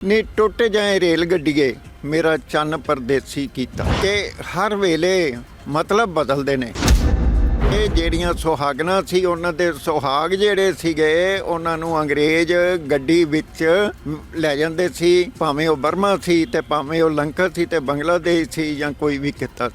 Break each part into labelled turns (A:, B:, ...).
A: ਨੀ, ਟੁੱਟ ਜਾਏ ਰੇਲ ਗੱਡੀਏ, ਮੇਰਾ ਚੰਨ ਪਰਦੇਸੀ ਕੀਤਾ। ਕਿ ਹਰ ਵੇਲੇ ਮਤਲਬ ਬਦਲਦੇ ਨੇ। ਇਹ ਜਿਹੜੀਆਂ ਸੁਹਾਗਣਾ ਸੀ, ਉਹਨਾਂ ਦੇ ਸੁਹਾਗ ਜਿਹੜੇ ਸੀਗੇ, ਉਹਨਾਂ ਨੂੰ ਅੰਗਰੇਜ਼ ਗੱਡੀ ਵਿੱਚ ਲੈ ਜਾਂਦੇ ਸੀ। ਭਾਵੇਂ ਉਹ ਬਰਮਾ ਸੀ ਤੇ ਭਾਵੇਂ ਉਹ ਲੰਕਾ ਸੀ ਤੇ ਬੰਗਲਾਦੇਸ਼ ਸੀ ਜਾਂ ਕੋਈ ਵੀ ਕਿੱਤਾ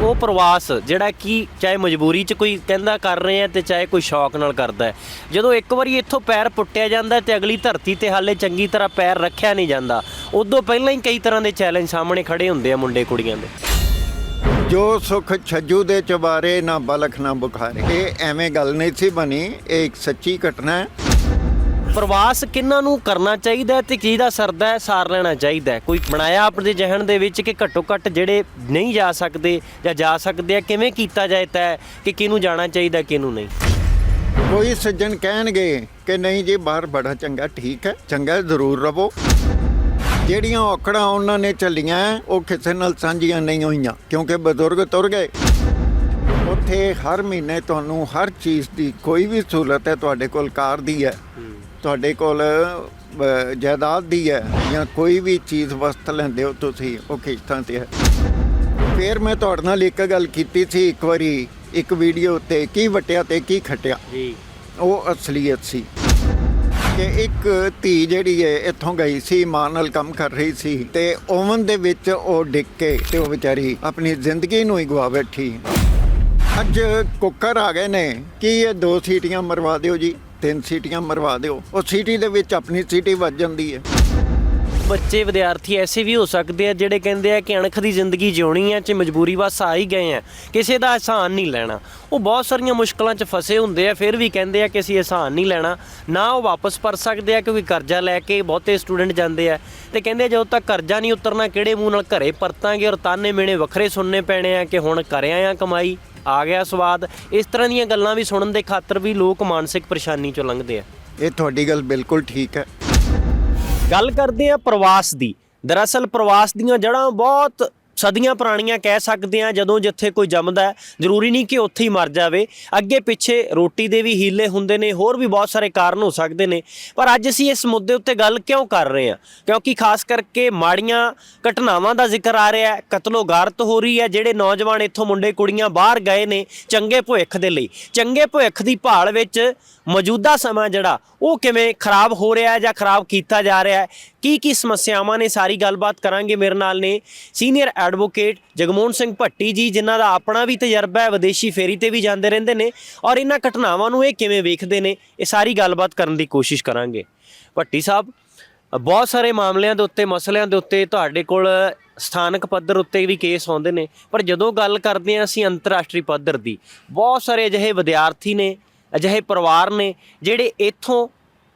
B: ਉਹ ਪ੍ਰਵਾਸ ਜਿਹੜਾ ਕਿ ਚਾਹੇ ਮਜਬੂਰੀ 'ਚ ਕੋਈ ਕਹਿੰਦਾ ਕਰ ਰਹੇ ਆ ਤੇ ਚਾਹੇ ਕੋਈ ਸ਼ੌਕ ਨਾਲ ਕਰਦਾ ਹੈ। ਜਦੋਂ ਇੱਕ ਵਾਰੀ ਇੱਥੋਂ ਪੈਰ ਪੁੱਟਿਆ ਜਾਂਦਾ ਹੈ ਤੇ ਅਗਲੀ ਧਰਤੀ ਤੇ ਹਾਲੇ ਚੰਗੀ ਤਰ੍ਹਾਂ ਪੈਰ ਰੱਖਿਆ ਨਹੀਂ ਜਾਂਦਾ, ਉਦੋਂ ਪਹਿਲਾਂ ਹੀ ਕਈ ਤਰ੍ਹਾਂ ਦੇ ਚੈਲੰਜ ਸਾਹਮਣੇ ਖੜੇ ਹੁੰਦੇ ਆ ਮੁੰਡੇ ਕੁੜੀਆਂ ਦੇ।
A: ਜੋ ਸੁਖ ਛੱਜੂ ਦੇ ਚਬਾਰੇ ਨਾ ਬਲਖ ਨਾ ਬੁਖਾਰੇ। ਇਹ ਐਵੇਂ ਗੱਲ ਨਹੀਂ ਸੀ ਬਣੀ, ਇਹ ਇੱਕ ਸੱਚੀ ਘਟਨਾ ਹੈ।
B: ਪ੍ਰਵਾਸ ਕਿੰਨਾਂ ਨੂੰ ਕਰਨਾ ਚਾਹੀਦਾ ਹੈ ਤੇ ਕਿਹਦਾ ਸਰਦਾ ਹੈ, ਸਾਰ ਲੈਣਾ ਚਾਹੀਦਾ ਹੈ? ਕੋਈ ਬਣਾਇਆ ਆਪਣੇ ਜਹਨ ਦੇ ਵਿੱਚ ਕਿ ਘੱਟੋ ਘੱਟ ਜਿਹੜੇ ਨਹੀਂ ਜਾ ਸਕਦੇ ਜਾਂ ਜਾ ਸਕਦੇ ਆ, ਕਿਵੇਂ ਕੀਤਾ ਜਾਏ ਤੈਅ ਕਿ ਕਿਹਨੂੰ ਜਾਣਾ ਚਾਹੀਦਾ ਕਿਹਨੂੰ ਨਹੀਂ?
A: ਕੋਈ ਸੱਜਣ ਕਹਿਣਗੇ ਕਿ ਨਹੀਂ ਜੀ, ਬਾਹਰ ਬੜਾ ਚੰਗਾ, ਠੀਕ ਹੈ, ਚੰਗਾ ਜ਼ਰੂਰ ਰਵੋ ਜਿਹੜੀਆਂ ਔਕੜਾਂ ਉਹਨਾਂ ਨੇ ਚੱਲੀਆਂ, ਉਹ ਕਿਸੇ ਨਾਲ ਸਾਂਝੀਆਂ ਨਹੀਂ ਹੋਈਆਂ, ਕਿਉਂਕਿ ਬਜ਼ੁਰਗ ਤੁਰ ਗਏ। ਉੱਥੇ ਹਰ ਮਹੀਨੇ ਤੁਹਾਨੂੰ ਹਰ ਚੀਜ਼ ਦੀ ਕੋਈ ਵੀ ਸਹੂਲਤ ਹੈ, ਤੁਹਾਡੇ ਕੋਲ ਕਾਰ ਦੀ ਹੈ। ਤੁਹਾਡੇ ਕੋਲ ਜਾਇਦਾਦ ਦੀ ਹੈ ਜਾਂ ਕੋਈ ਵੀ ਚੀਜ਼ ਵਸਤ ਲੈਂਦੇ ਹੋ ਤੁਸੀਂ ਉਹ ਕਿਸ਼ਤਾਂ ਤੇ ਹੈ। ਫਿਰ ਮੈਂ ਤੁਹਾਡੇ ਨਾਲ ਇੱਕ ਗੱਲ ਕੀਤੀ ਸੀ ਇੱਕ ਵਾਰੀ ਇੱਕ ਵੀਡੀਓ ਤੇ ਕੀ ਵਟਿਆ ਤੇ ਕੀ ਖਟਿਆ?
B: ਜੀ।
A: ਉਹ ਅਸਲੀਅਤ ਸੀ। ਕਿ ਇੱਕ ਧੀ ਜਿਹੜੀ ਹੈ ਇੱਥੋਂ ਗਈ ਸੀ ਮਾਂ ਨਾਲ ਕੰਮ ਕਰ ਰਹੀ ਸੀ ਤੇ ਓਵਨ ਦੇ ਵਿੱਚ ਉਹ ਡਿੱਗ ਕੇ ਤੇ ਉਹ ਵਿਚਾਰੀ ਆਪਣੀ ਜ਼ਿੰਦਗੀ ਨੂੰ ਹੀ ਗਵਾ ਬੈਠੀ। ਅੱਜ ਕੁੱਕਰ ਆ ਗਏ ਨੇ। ਕੀ ਇਹ ਦੋ ਸੀਟੀਆਂ ਮਰਵਾ ਦਿਓ ਜੀ? ਤਿੰਨ ਸੀਟੀਆਂ ਮਰਵਾ ਦਿਓ। ਉਹ ਸੀਟੀ ਦੇ ਵਿੱਚ ਆਪਣੀ ਸੀਟੀ ਵੱਜ ਜਾਂਦੀ ਹੈ।
B: ਬੱਚੇ, ਵਿਦਿਆਰਥੀ ਐਸੇ ਵੀ ਹੋ ਸਕਦੇ ਆ ਜਿਹੜੇ ਕਹਿੰਦੇ ਆ ਕਿ ਅਣਖ ਦੀ ਜ਼ਿੰਦਗੀ ਜਿਉਣੀ ਹੈ ਤੇ ਮਜਬੂਰੀ ਵਸ ਆ ਹੀ ਗਏ ਆ। ਕਿਸੇ ਦਾ ਆਸਾਨ ਨਹੀਂ ਲੈਣਾ। ਉਹ ਬਹੁਤ ਸਾਰੀਆਂ ਮੁਸ਼ਕਲਾਂ 'ਚ ਫਸੇ ਹੁੰਦੇ ਆ, ਫਿਰ ਵੀ ਕਹਿੰਦੇ ਆ ਕਿ ਅਸੀਂ ਆਸਾਨ ਨਹੀਂ ਲੈਣਾ। ਨਾ ਉਹ ਵਾਪਸ ਪਰ ਸਕਦੇ ਆ, ਕਿਉਂਕਿ ਕਰਜ਼ਾ ਲੈ ਕੇ ਬਹੁਤੇ ਸਟੂਡੈਂਟ ਜਾਂਦੇ ਆ। ਤੇ ਕਹਿੰਦੇ ਜਦੋਂ ਤੱਕ ਕਰਜ਼ਾ ਨਹੀਂ ਉਤਰਨਾ, ਕਿਹੜੇ ਮੂੰਹ ਨਾਲ ਘਰੇ ਪਰਤਾਂਗੇ ਔਰ ਤਾਨੇ ਮੇਣੇ ਵੱਖਰੇ ਸੁਣਨੇ ਪੈਣੇ ਆ ਕਿ ਹੁਣ ਕਰਿਆ ਆ ਕਮਾਈ? ਆ ਗਿਆ ਸਵਾਦ। ਇਸ ਤਰ੍ਹਾਂ ਦੀਆਂ ਗੱਲਾਂ ਵੀ ਸੁਣਨ ਦੇ ਖਾਤਰ ਵੀ ਲੋਕ ਮਾਨਸਿਕ ਪਰੇਸ਼ਾਨੀ 'ਚੋਂ ਲੰਘਦੇ ਆ।
A: ਇਹ ਤੁਹਾਡੀ ਗੱਲ ਬਿਲਕੁਲ ਠੀਕ ਹੈ।
B: ਗੱਲ ਕਰਦੇ ਆ ਪ੍ਰਵਾਸ ਦੀ। ਦਰਅਸਲ ਪ੍ਰਵਾਸ ਦੀਆਂ ਜੜ੍ਹਾਂ ਬਹੁਤ ਸਦੀਆਂ ਪੁਰਾਣੀਆਂ ਕਹਿ ਸਕਦੇ ਆ ਜਦੋਂ ਜਿੱਥੇ ਕੋਈ ਜੰਮਦਾ ਜ਼ਰੂਰੀ ਨਹੀਂ ਕਿ ਉੱਥੇ ਹੀ ਮਰ ਜਾਵੇ। ਅੱਗੇ ਪਿੱਛੇ ਰੋਟੀ ਦੇ ਵੀ ਹੀਲੇ ਹੁੰਦੇ ਨੇ, ਹੋਰ ਵੀ ਬਹੁਤ ਸਾਰੇ ਕਾਰਨ ਹੋ ਸਕਦੇ ਨੇ। ਪਰ ਅੱਜ ਅਸੀਂ ਇਸ ਮੁੱਦੇ ਉੱਤੇ ਗੱਲ ਕਿਉਂ ਕਰ ਰਹੇ ਹਾਂ? ਕਿਉਂਕਿ ਖਾਸ ਕਰਕੇ ਮਾੜੀਆਂ ਘਟਨਾਵਾਂ ਦਾ ਜ਼ਿਕਰ ਆ ਰਿਹਾ ਹੈ ਕਤਲੋ ਗਾਰਤ ਹੋ ਰਹੀ ਹੈ, ਜਿਹੜੇ ਨੌਜਵਾਨ ਇੱਥੋਂ ਮੁੰਡੇ ਕੁੜੀਆਂ ਬਾਹਰ ਗਏ ਨੇ ਚੰਗੇ ਭਵਿੱਖ ਦੇ ਲਈ। ਚੰਗੇ ਭਵਿੱਖ ਦੀ ਭਾਲ ਵਿੱਚ ਮੌਜੂਦਾ ਸਮਾਂ ਜਿਹੜਾ, ਉਹ ਕਿਵੇਂ ਖਰਾਬ ਹੋ ਰਿਹਾ ਹੈ ਜਾਂ ਖਰਾਬ ਕੀਤਾ ਜਾ ਰਿਹਾ ਹੈ? ਕੀ ਕੀ ਸਮੱਸਿਆਵਾਂ ਨੇ, ਸਾਰੀ ਗੱਲਬਾਤ ਕਰਾਂਗੇ ਮੇਰੇ ਨਾਲ ਨੇ ਸੀਨੀਅਰ ਐਡਵੋਕੇਟ ਜਗਮੋਹਨ ਸਿੰਘ ਭੱਟੀ ਜੀ, ਜਿਨ੍ਹਾਂ ਦਾ ਆਪਣਾ ਵੀ ਤਜਰਬਾ ਹੈ, ਵਿਦੇਸ਼ੀ ਫੇਰੀ ਤੇ ਵੀ ਜਾਂਦੇ ਰਹਿੰਦੇ ਨੇ ਔਰ ਇਹਨਾਂ ਘਟਨਾਵਾਂ ਨੂੰ ਇਹ ਕਿਵੇਂ ਵੇਖਦੇ ਨੇ, ਇਹ ਸਾਰੀ ਗੱਲਬਾਤ ਕਰਨ ਦੀ ਕੋਸ਼ਿਸ਼ ਕਰਾਂਗੇ। ਭੱਟੀ ਸਾਹਿਬ, ਬਹੁਤ ਸਾਰੇ ਮਾਮਲਿਆਂ ਦੇ ਉੱਤੇ, ਮਸਲਿਆਂ ਦੇ ਉੱਤੇ ਤੁਹਾਡੇ ਕੋਲ ਸਥਾਨਕ ਪੱਧਰ ਉੱਤੇ ਵੀ ਕੇਸ ਆਉਂਦੇ ਨੇ, ਪਰ ਜਦੋਂ ਗੱਲ ਕਰਦੇ ਹਾਂ ਅਸੀਂ ਅੰਤਰਰਾਸ਼ਟਰੀ ਪੱਧਰ ਦੀ, ਬਹੁਤ ਸਾਰੇ ਅਜਿਹੇ ਵਿਦਿਆਰਥੀ ਨੇ, ਅਜਿਹੇ ਪਰਿਵਾਰ ਨੇ, ਜਿਹੜੇ ਇੱਥੋਂ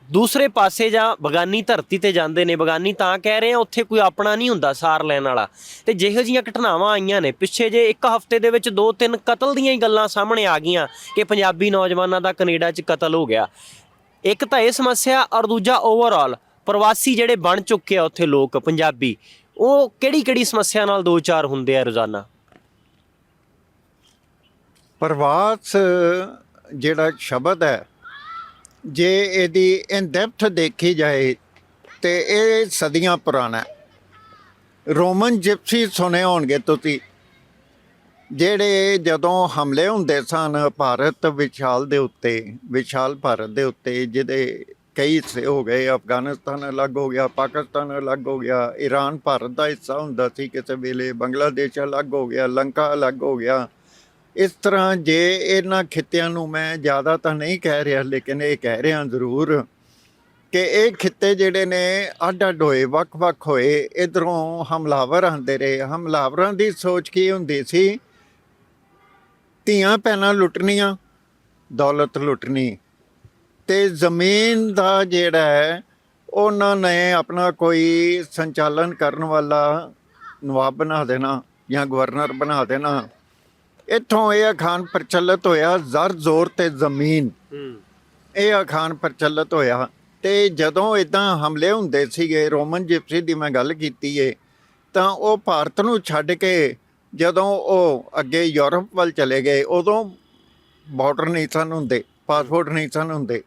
B: ਦੂਸਰੇ ਪਾਸੇ ਜਾਂ ਬਗਾਨੀ ਧਰਤੀ ਤੇ ਜਾਂਦੇ ਨੇ, ਬਗਾਨੀ ਤਾਂ ਕਹਿ ਰਹੇ ਆ, ਉੱਥੇ ਕੋਈ ਆਪਣਾ ਨਹੀਂ ਹੁੰਦਾ ਸਾਰ ਲੈਣ ਵਾਲਾ। ਤੇ ਜਿਹੋ ਜੀਆਂ ਘਟਨਾਵਾਂ ਆਈਆਂ ਨੇ, ਪਿੱਛੇ ਜੇ ਇੱਕ ਹਫ਼ਤੇ ਦੇ ਵਿੱਚ ਦੋ ਤਿੰਨ ਕਤਲ ਦੀਆਂ ਹੀ ਗੱਲਾਂ ਸਾਹਮਣੇ ਆ ਗਈਆਂ ਕਿ ਪੰਜਾਬੀ ਨੌਜਵਾਨਾਂ ਦਾ ਕੈਨੇਡਾ 'ਚ ਕਤਲ ਹੋ ਗਿਆ। ਇੱਕ ਤਾਂ ਇਹ ਸਮੱਸਿਆ ਔਰ ਦੂਜਾ ਓਵਰਆਲ ਪ੍ਰਵਾਸੀ ਜਿਹੜੇ ਬਣ ਚੁੱਕੇ ਆ ਉੱਥੇ ਲੋਕ, ਪੰਜਾਬੀ, ਉਹ ਕਿਹੜੀ ਕਿਹੜੀ ਸਮੱਸਿਆ ਨਾਲ ਦੋ ਚਾਰ ਹੁੰਦੇ ਆ ਰੋਜ਼ਾਨਾ?
A: ਪ੍ਰਵਾਸ ਜਿਹੜਾ ਸ਼ਬਦ ਹੈ ਜੇ ਇਹਦੀ ਇਨ ਡੈਪਥ ਦੇਖੀ ਜਾਏ ਤੇ ਇਹ ਸਦੀਆਂ ਪੁਰਾਣਾ ਰੋਮਨ ਜਿਪਸੀ ਸੁਣੇ ਹੋਣਗੇ ਤੁਸੀਂ, ਜਿਹੜੇ ਜਦੋਂ ਹਮਲੇ ਹੁੰਦੇ ਸਨ ਭਾਰਤ ਵਿਸ਼ਾਲ ਦੇ ਉੱਤੇ, ਵਿਸ਼ਾਲ ਭਾਰਤ ਦੇ ਉੱਤੇ, ਜਿਹਦੇ ਕਈ ਹਿੱਸੇ ਹੋ ਗਏ, ਅਫਗਾਨਿਸਤਾਨ ਅਲੱਗ ਹੋ ਗਿਆ, ਪਾਕਿਸਤਾਨ ਅਲੱਗ ਹੋ ਗਿਆ ਈਰਾਨ ਭਾਰਤ ਦਾ ਹਿੱਸਾ ਹੁੰਦਾ ਸੀ ਕਿਸੇ ਵੇਲੇ, ਬੰਗਲਾਦੇਸ਼ ਅਲੱਗ ਹੋ ਗਿਆ, ਲੰਕਾ ਅਲੱਗ ਹੋ ਗਿਆ ਇਸ ਤਰ੍ਹਾਂ ਜੇ ਇਹਨਾਂ ਖਿੱਤਿਆਂ ਨੂੰ ਮੈਂ ਜ਼ਿਆਦਾ ਤਾਂ ਨਹੀਂ ਕਹਿ ਰਿਹਾ, ਲੇਕਿਨ ਇਹ ਕਹਿ ਰਿਹਾ ਜ਼ਰੂਰ ਕਿ ਇਹ ਖਿੱਤੇ ਜਿਹੜੇ ਨੇ ਅੱਡ ਅੱਡ ਹੋਏ, ਵੱਖ-ਵੱਖ ਹੋਏ, ਇਧਰੋਂ ਹਮਲਾਵਰ ਆਉਂਦੇ ਰਹੇ। ਹਮਲਾਵਰਾਂ ਦੀ ਸੋਚ ਕੀ ਹੁੰਦੀ ਸੀ? ਧੀਆਂ ਭੈਣਾਂ ਲੁੱਟਣੀਆਂ, ਦੌਲਤ ਲੁੱਟਣੀ। ਤੇ ਜ਼ਮੀਨ ਦਾ ਜਿਹੜਾ ਹੈ, ਉਹਨਾਂ ਨੇ ਆਪਣਾ ਕੋਈ ਸੰਚਾਲਨ ਕਰਨ ਵਾਲਾ ਨਵਾਬ ਬਣਾ ਦੇਣਾ ਜਾਂ ਗਵਰਨਰ ਬਣਾ ਦੇਣਾ। ਇੱਥੋਂ ਇਹ ਅਖਾਨ ਪ੍ਰਚਲਿਤ ਹੋਇਆ ਜ਼ਰ ਜ਼ੋਰ ਤੇ ਜ਼ਮੀਨ। ਇਹ ਅਖਾਨ ਪ੍ਰਚਲਿਤ ਹੋਇਆ ਤੇ ਜਦੋਂ ਇਦਾਂ ਹਮਲੇ ਹੁੰਦੇ ਸੀਗੇ ਰੋਮਨ ਜਿਪਸੀ ਦੀ ਮੈਂ ਗੱਲ ਕੀਤੀ ਏ ਤਾਂ ਉਹ ਭਾਰਤ ਨੂੰ ਛੱਡ ਕੇ ਜਦੋਂ ਉਹ ਅੱਗੇ ਯੂਰਪ ਵੱਲ ਚਲੇ ਗਏ ਉਦੋਂ ਬਾਰਡਰ ਨਹੀਂ ਸਨ ਹੁੰਦੇ ਪਾਸਪੋਰਟ ਨਹੀਂ ਸਨ ਹੁੰਦੇ।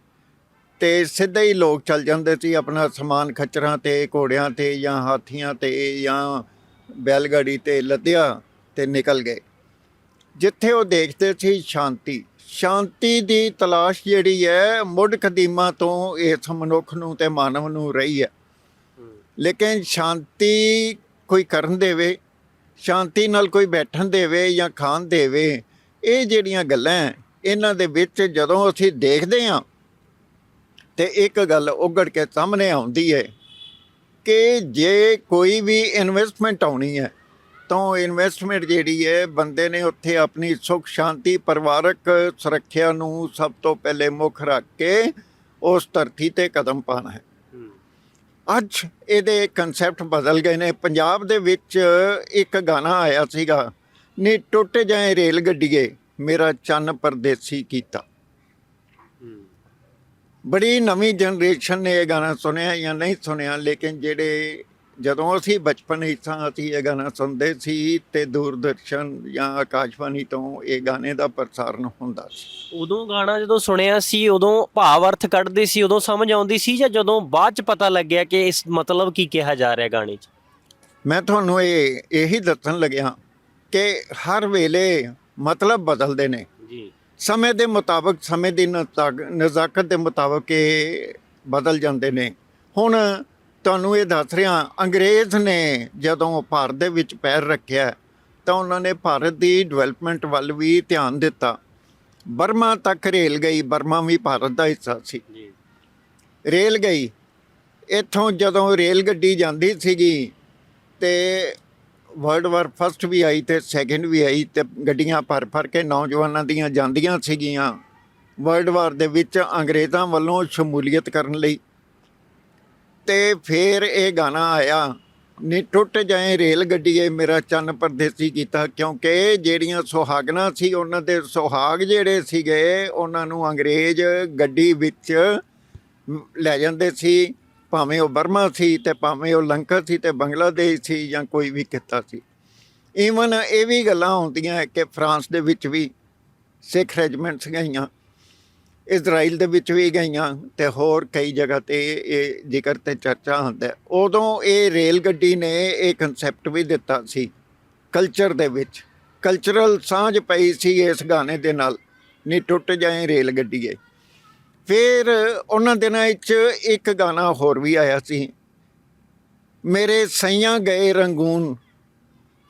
A: ਤੇ ਸਿੱਧੇ ਹੀ ਲੋਕ ਚੱਲ ਜਾਂਦੇ ਸੀ ਆਪਣਾ ਸਮਾਨ ਖੱਚਰਾਂ ਤੇ ਘੋੜਿਆਂ ਤੇ ਜਾਂ ਹਾਥੀਆਂ ਤੇ ਜਾਂ ਬੈਲ ਗਾੜੀ ਤੇ ਲੱਦਿਆ ਤੇ ਨਿਕਲ ਗਏ। ਜਿੱਥੇ ਉਹ ਦੇਖਦੇ ਸੀ ਸ਼ਾਂਤੀ। ਸ਼ਾਂਤੀ ਦੀ ਤਲਾਸ਼ ਜਿਹੜੀ ਹੈ, ਮੁੱਢ ਕਦੀਮਾ ਤੋਂ ਇਸ ਮਨੁੱਖ ਨੂੰ ਤੇ ਮਾਨਵ ਨੂੰ ਰਹੀ ਹੈ। ਲੇਕਿਨ ਸ਼ਾਂਤੀ ਕੋਈ ਕਰਨ ਦੇਵੇ, ਸ਼ਾਂਤੀ ਨਾਲ ਕੋਈ ਬੈਠਣ ਦੇਵੇ ਜਾਂ ਖਾਣ ਦੇਵੇ, ਇਹ ਜਿਹੜੀਆਂ ਗੱਲਾਂ ਇਹਨਾਂ ਦੇ ਵਿੱਚ ਜਦੋਂ ਅਸੀਂ ਦੇਖਦੇ ਹਾਂ, ਤੇ ਇੱਕ ਗੱਲ ਉਗੜ ਕੇ ਸਾਹਮਣੇ ਆਉਂਦੀ ਹੈ ਕਿ ਜੇ ਕੋਈ ਵੀ ਇਨਵੈਸਟਮੈਂਟ ਆਉਣੀ ਹੈ ਤਾਂ ਇਨਵੈਸਟਮੈਂਟ ਜਿਹੜੀ ਹੈ ਬੰਦੇ ਨੇ ਉੱਥੇ ਆਪਣੀ ਸੁਖ ਸ਼ਾਂਤੀ ਪਰਿਵਾਰਕ ਸੁਰੱਖਿਆ ਨੂੰ ਸਭ ਤੋਂ ਪਹਿਲੇ ਮੁੱਖ ਰੱਖ ਕੇ ਉਸ ਧਰਤੀ ਤੇ ਕਦਮ ਪਾਣਾ ਹੈ। ਅੱਜ ਇਹਦੇ ਕਨਸੈਪਟ ਬਦਲ ਗਏ ਨੇ। ਪੰਜਾਬ ਦੇ ਵਿੱਚ ਇੱਕ ਗਾਣਾ ਆਇਆ ਸੀਗਾ ਨੀ ਟੁੱਟ ਜਾਏ ਰੇਲ ਗੱਡੀਏ ਮੇਰਾ ਚੰਨ ਪਰਦੇਸੀ ਕੀਤਾ। ਬੜੀ ਨਵੀਂ ਜਨਰੇਸ਼ਨ ਨੇ ਇਹ ਗਾਣਾ ਸੁਣਿਆ ਜਾਂ ਨਹੀਂ ਸੁਣਿਆ ਲੇਕਿਨ ਜਿਹੜੇ ਜਦੋਂ ਅਸੀਂ ਬਚਪਨ ਵਿੱਚ ਸਾਂ ਅਸੀਂ ਇਹ ਗਾਣਾ ਸੁਣਦੇ ਸੀ ਤੇ ਦੂਰਦਰਸ਼ਨ ਜਾਂ ਆਕਾਸ਼ਵਾਣੀ ਤੋਂ ਇਹ ਗਾਣੇ ਦਾ ਪ੍ਰਸਾਰਣ ਹੁੰਦਾ ਸੀ।
B: ਉਦੋਂ ਗਾਣਾ ਜਦੋਂ ਸੁਣਿਆ ਸੀ ਉਦੋਂ ਭਾਵ ਅਰਥ ਕੱਢਦੇ ਸੀ ਉਦੋਂ ਸਮਝ ਆਉਂਦੀ ਸੀ ਜਾਂ ਜਦੋਂ ਬਾਅਦ ਚ ਪਤਾ ਲੱਗਿਆ ਕਿ ਇਸ ਮਤਲਬ ਕੀ ਕਿਹਾ ਜਾ ਰਿਹਾ ਗਾਣੇ 'ਚ?
A: ਮੈਂ ਤੁਹਾਨੂੰ ਇਹ ਇਹੀ ਦੱਸਣ ਲੱਗਿਆ ਕਿ ਹਰ ਵੇਲੇ ਮਤਲਬ ਬਦਲਦੇ ਨੇ।
B: ਜੀ।
A: ਸਮੇਂ ਦੇ ਮੁਤਾਬਕ ਸਮੇਂ ਦੀ ਨਜ਼ਾਕ- ਨਜ਼ਾਕਤ ਦੇ ਮੁਤਾਬਕ ਇਹ ਬਦਲ ਜਾਂਦੇ ਨੇ। ਹੁਣ ਤੁਹਾਨੂੰ ਇਹ ਦੱਸ ਰਿਹਾ ਅੰਗਰੇਜ਼ ਨੇ ਜਦੋਂ ਭਾਰਤ ਦੇ ਵਿੱਚ ਪੈਰ ਰੱਖਿਆ ਤਾਂ ਉਹਨਾਂ ਨੇ ਭਾਰਤ ਦੀ ਡਿਵੈਲਪਮੈਂਟ ਵੱਲ ਵੀ ਧਿਆਨ ਦਿੱਤਾ। ਬਰਮਾ ਤੱਕ ਰੇਲ ਗਈ ਬਰਮਾ ਵੀ ਭਾਰਤ ਦਾ ਹਿੱਸਾ ਸੀ।
B: ਜੀ।
A: ਰੇਲ ਗਈ ਇੱਥੋਂ ਜਦੋਂ ਰੇਲ ਗੱਡੀ ਜਾਂਦੀ ਸੀਗੀ ਤੇ ਵਰਲਡ ਵਾਰ ਫਸਟ ਵੀ ਆਈ ਤੇ ਸੈਕੰਡ ਵੀ ਆਈ ਤੇ ਗੱਡੀਆਂ ਭਰ ਭਰ ਕੇ ਨੌਜਵਾਨਾਂ ਦੀਆਂ ਜਾਂਦੀਆਂ ਸੀਗੀਆਂ। ਵਰਲਡ ਵਾਰ ਦੇ ਵਿੱਚ ਅੰਗਰੇਜ਼ਾਂ ਵੱਲੋਂ ਸ਼ਮੂਲੀਅਤ ਕਰਨ ਲਈ ਤੇ ਫਿਰ ਇਹ ਗਾਣਾ ਆਇਆ, ਨੀ ਟੁੱਟ ਜਾਏ ਰੇਲ ਗੱਡੀਏ, ਮੇਰਾ ਚੰਨ ਪਰਦੇਸੀ ਕੀਤਾ, ਕਿਉਂਕਿ ਜਿਹੜੀਆਂ ਸੁਹਾਗਣਾ ਸੀ, ਉਹਨਾਂ ਦੇ ਸੁਹਾਗ ਜਿਹੜੇ ਸੀਗੇ, ਉਹਨਾਂ ਨੂੰ ਅੰਗਰੇਜ਼ ਗੱਡੀ ਵਿੱਚ ਲੈ ਜਾਂਦੇ ਸੀ, ਭਾਵੇਂ ਉਹ ਬਰਮਾ ਸੀ ਤੇ ਭਾਵੇਂ ਉਹ ਲੰਕਾ ਸੀ ਤੇ ਬੰਗਲਾਦੇਸ਼ ਸੀ ਜਾਂ ਕੋਈ ਵੀ ਕਿੱਤਾ ਸੀ। ਈਵਨ ਇਹ ਵੀ ਗੱਲਾਂ ਹੁੰਦੀਆਂ ਕਿ ਫਰਾਂਸ ਦੇ ਵਿੱਚ ਵੀ ਸਿੱਖ ਰੈਜੀਮੈਂਟਸ ਗਈਆਂ ਇਜ਼ਰਾਈਲ ਦੇ ਵਿੱਚ ਵੀ ਗਈਆਂ ਤੇ ਹੋਰ ਕਈ ਜਗ੍ਹਾ ਤੇ ਇਹ ਜ਼ਿਕਰ ਤੇ ਚਰਚਾ ਹੁੰਦਾ ਉਦੋਂ ਇਹ ਰੇਲ ਗੱਡੀ ਨੇ ਇਹ ਕਨਸੈਪਟ ਵੀ ਦਿੱਤਾ ਸੀ ਕਲਚਰ ਦੇ ਵਿੱਚ। ਕਲਚਰਲ ਸਾਂਝ ਪਈ ਸੀ ਇਸ ਗਾਣੇ ਦੇ ਨਾਲ, ਨੀ ਟੁੱਟ ਜਾਏ ਰੇਲ ਗੱਡੀਏ ਫਿਰ ਉਹਨਾਂ ਦਿਨਾਂ ਵਿੱਚ ਇੱਕ ਗਾਣਾ ਹੋਰ ਵੀ ਆਇਆ ਸੀ, ਮੇਰੇ ਸਈਆਂ ਗਏ ਰੰਗੂਨ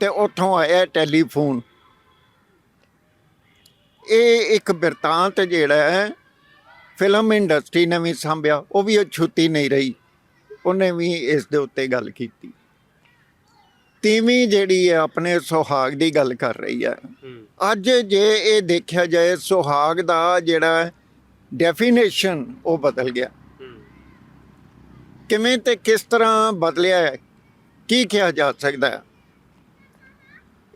A: ਤੇ ਉੱਥੋਂ ਆਇਆ ਟੈਲੀਫੋਨ। ਇਹ ਇੱਕ ਬਿਰਤਾਂਤ ਜਿਹੜਾ ਹੈ ਫਿਲਮ ਇੰਡਸਟਰੀ ਨੇ ਵੀ ਸੰਭਿਆ ਉਹ ਵੀ ਛੁੱਟੀ ਨਹੀਂ ਰਹੀ। ਉਹਨੇ ਵੀ ਇਸ ਦੇ ਉੱਤੇ ਗੱਲ ਕੀਤੀ। ਤੀਵੀਂ ਜਿਹੜੀ ਹੈ ਆਪਣੇ ਸੁਹਾਗ ਦੀ ਗੱਲ ਕਰ ਰਹੀ ਹੈ। ਅੱਜ ਜੇ ਇਹ ਦੇਖਿਆ ਜਾਏ ਸੁਹਾਗ ਦਾ ਜਿਹੜਾ ਡੈਫੀਨੇਸ਼ਨ ਉਹ ਬਦਲ ਗਿਆ। ਕਿਵੇਂ ਤੇ ਕਿਸ ਤਰ੍ਹਾਂ ਬਦਲਿਆ ਹੈ ਕੀ ਕਿਹਾ ਜਾ ਸਕਦਾ ਹੈ?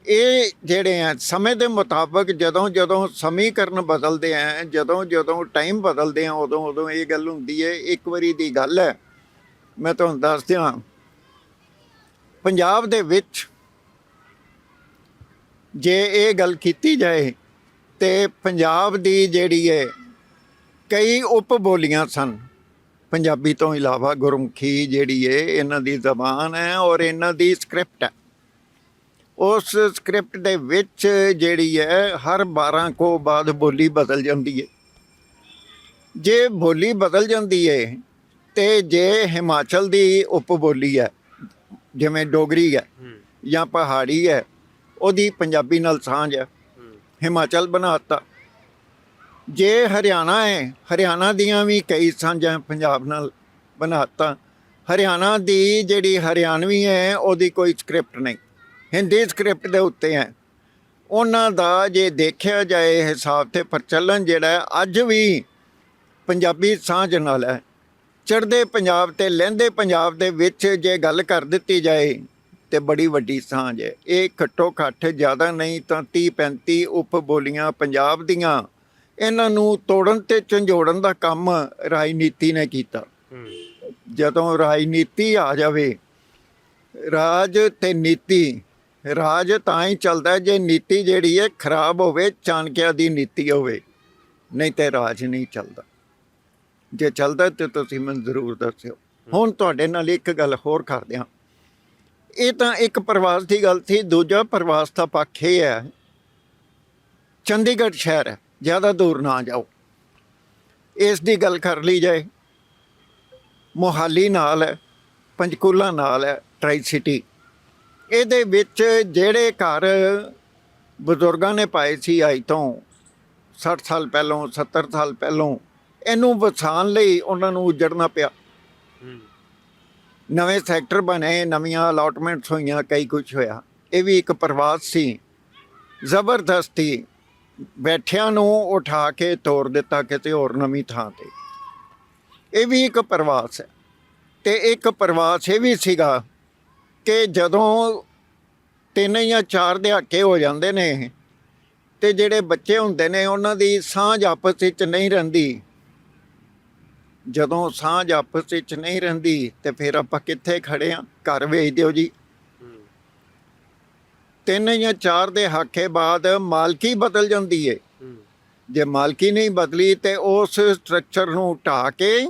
A: ਇਹ ਜਿਹੜੇ ਆ, ਸਮੇਂ ਦੇ ਮੁਤਾਬਕ ਜਦੋਂ ਜਦੋਂ ਸਮੀਕਰਨ ਬਦਲਦੇ ਆ, ਜਦੋਂ ਜਦੋਂ ਟਾਈਮ ਬਦਲਦੇ ਆ, ਉਦੋਂ ਉਦੋਂ ਇਹ ਗੱਲ ਹੁੰਦੀ ਹੈ, ਇੱਕ ਵਾਰੀ ਦੀ ਗੱਲ ਹੈ। ਮੈਂ ਤੁਹਾਨੂੰ ਦੱਸ ਦਿਆਂ, ਪੰਜਾਬ ਦੇ ਵਿੱਚ ਜੇ ਇਹ ਗੱਲ ਕੀਤੀ ਜਾਏ, ਤੇ ਪੰਜਾਬ ਦੀ ਜਿਹੜੀ ਹੈ, ਕਈ ਉਪ ਬੋਲੀਆਂ ਸਨ। ਪੰਜਾਬੀ ਤੋਂ ਇਲਾਵਾ ਗੁਰਮੁਖੀ ਜਿਹੜੀ ਹੈ, ਇਹਨਾਂ ਦੀ ਜ਼ਬਾਨ ਹੈ ਔਰ ਇਹਨਾਂ ਦੀ ਸਕ੍ਰਿਪਟ ਹੈ। ਉਸ ਸਕ੍ਰਿਪਟ ਦੇ ਵਿੱਚ ਜਿਹੜੀ ਹੈ ਹਰ 12 ਕੋ ਬਾਅਦ ਬੋਲੀ ਬਦਲ ਜਾਂਦੀ ਹੈ। ਜੇ ਬੋਲੀ ਬਦਲ ਜਾਂਦੀ ਹੈ ਤੇ ਜੇ ਹਿਮਾਚਲ ਦੀ ਉਪ ਬੋਲੀ ਹੈ ਜਿਵੇਂ ਡੋਗਰੀ ਹੈ ਜਾਂ ਪਹਾੜੀ ਹੈ ਉਹਦੀ ਪੰਜਾਬੀ ਨਾਲ ਸਾਂਝ ਹੈ। ਹਿਮਾਚਲ ਬਣਾਤਾ ਜੇ ਹਰਿਆਣਾ ਹੈ ਹਰਿਆਣਾ ਦੀਆਂ ਵੀ ਕਈ ਸਾਂਝਾਂ ਪੰਜਾਬ ਨਾਲ ਬਣਾਤਾ ਹਰਿਆਣਾ ਦੀ ਜਿਹੜੀ ਹਰਿਆਣਵੀ ਹੈ ਉਹਦੀ ਕੋਈ ਸਕ੍ਰਿਪਟ ਨਹੀਂ। ਹਿੰਦੀ ਸਕ੍ਰਿਪਟ ਦੇ ਉੱਤੇ ਹੈ। ਉਹਨਾਂ ਦਾ ਜੇ ਦੇਖਿਆ ਜਾਏ ਹਿਸਾਬ ਤੇ ਪ੍ਰਚਲਨ ਜਿਹੜਾ ਅੱਜ ਵੀ ਪੰਜਾਬੀ ਸਾਂਝ ਨਾਲ ਹੈ। ਚੜ੍ਹਦੇ ਪੰਜਾਬ ਤੇ ਲਹਿੰਦੇ ਪੰਜਾਬ ਦੇ ਵਿੱਚ ਜੇ ਗੱਲ ਕਰ ਦਿੱਤੀ ਜਾਏ ਤੇ ਬੜੀ ਵੱਡੀ ਸਾਂਝ ਹੈ। ਇਹ ਘੱਟੋ ਘੱਟ ਜ਼ਿਆਦਾ ਨਹੀਂ ਤਾਂ 30 35 ਉਪ ਬੋਲੀਆਂ ਪੰਜਾਬ ਦੀਆਂ ਇਹਨਾਂ ਨੂੰ ਤੋੜਨ ਤੇ ਝੰਜੋੜਨ ਦਾ ਕੰਮ ਰਾਜਨੀਤੀ ਨੇ ਕੀਤਾ। ਜਦੋਂ ਰਾਜਨੀਤੀ ਆ ਜਾਵੇ ਰਾਜ ਤੇ ਨੀਤੀ ਰਾਜ ਤਾਂ ਹੀ ਚੱਲਦਾ ਜੇ ਨੀਤੀ ਜਿਹੜੀ ਹੈ ਖਰਾਬ ਹੋਵੇ, ਚਾਣਕਿਆ ਦੀ ਨੀਤੀ ਹੋਵੇ। ਨਹੀਂ ਤੇ ਰਾਜ ਨਹੀਂ ਚੱਲਦਾ। ਜੇ ਚੱਲਦਾ ਤੇ ਤੁਸੀਂ ਮੈਨੂੰ ਜ਼ਰੂਰ ਦੱਸਿਓ। ਹੁਣ ਤੁਹਾਡੇ ਨਾਲ ਇੱਕ ਗੱਲ ਹੋਰ ਕਰਦੇ ਹਾਂ। ਇਹ ਤਾਂ ਇੱਕ ਪ੍ਰਵਾਸ ਦੀ ਗੱਲ ਸੀ, ਦੂਜਾ ਪ੍ਰਵਾਸ ਦਾ ਪੱਖ ਇਹ ਹੈ। ਚੰਡੀਗੜ੍ਹ ਸ਼ਹਿਰ ਹੈ, ਜ਼ਿਆਦਾ ਦੂਰ ਨਾ ਜਾਓ। ਇਸ ਦੀ ਗੱਲ ਕਰ ਲਈ ਜਾਏ। ਮੋਹਾਲੀ ਨਾਲ ਹੈ, ਪੰਚਕੂਲਾ ਨਾਲ ਹੈ, ਟਰਾਈ ਸਿਟੀ। ਇਹਦੇ ਵਿੱਚ ਜਿਹੜੇ ਘਰ ਬਜ਼ੁਰਗਾਂ ਨੇ ਪਾਏ ਸੀ ਅੱਜ ਤੋਂ 60 ਸਾਲ ਪਹਿਲਾਂ 70 ਸਾਲ ਪਹਿਲਾਂ ਇਹਨੂੰ ਵਸਾਉਣ ਲਈ ਉਹਨਾਂ ਨੂੰ ਉਜੜਨਾ ਪਿਆ। ਨਵੇਂ ਸੈਕਟਰ ਬਣੇ ਨਵੀਆਂ ਅਲਾਟਮੈਂਟਸ ਹੋਈਆਂ ਕਈ ਕੁਝ ਹੋਇਆ। ਇਹ ਵੀ ਇੱਕ ਪ੍ਰਵਾਸ ਸੀ। ਜ਼ਬਰਦਸਤੀ ਬੈਠਿਆਂ ਨੂੰ ਉਠਾ ਕੇ ਤੋੜ ਦਿੱਤਾ ਕਿਤੇ ਹੋਰ ਨਵੀਂ ਥਾਂ ਤੇ। ਇਹ ਵੀ ਇੱਕ ਪ੍ਰਵਾਸ ਹੈ। ਤੇ ਇੱਕ ਪ੍ਰਵਾਸ ਇਹ ਵੀ ਸੀਗਾ ਕਿ ਜਦੋਂ ਤਿੰਨ ਜਾਂ ਚਾਰ ਦਹਾਕੇ ਹੋ ਜਾਂਦੇ ਨੇ ਤੇ ਜਿਹੜੇ ਬੱਚੇ ਹੁੰਦੇ ਨੇ, ਉਹਨਾਂ ਦੀ ਸਾਂਝ ਆਪਸ ਵਿੱਚ ਨਹੀਂ ਰਹਿੰਦੀ। ਜਦੋਂ ਸਾਂਝ ਆਪਸ ਵਿੱਚ ਨਹੀਂ ਰਹਿੰਦੀ, ਤੇ ਫਿਰ ਆਪਾਂ ਕਿੱਥੇ ਖੜੇ ਆ? ਘਰ ਵੇਚ ਦਿਓ ਜੀ। ਤਿੰਨ ਜਾਂ ਚਾਰ ਦੇ ਹਾਕੇ ਬਾਅਦ ਮਾਲਕੀ ਬਦਲ ਜਾਂਦੀ ਏ। ਜੇ ਮਾਲਕੀ ਨਹੀਂ ਬਦਲੀ, ਤੇ ਉਸ ਸਟਰਕਚਰ ਨੂੰ ਢਾ ਕੇ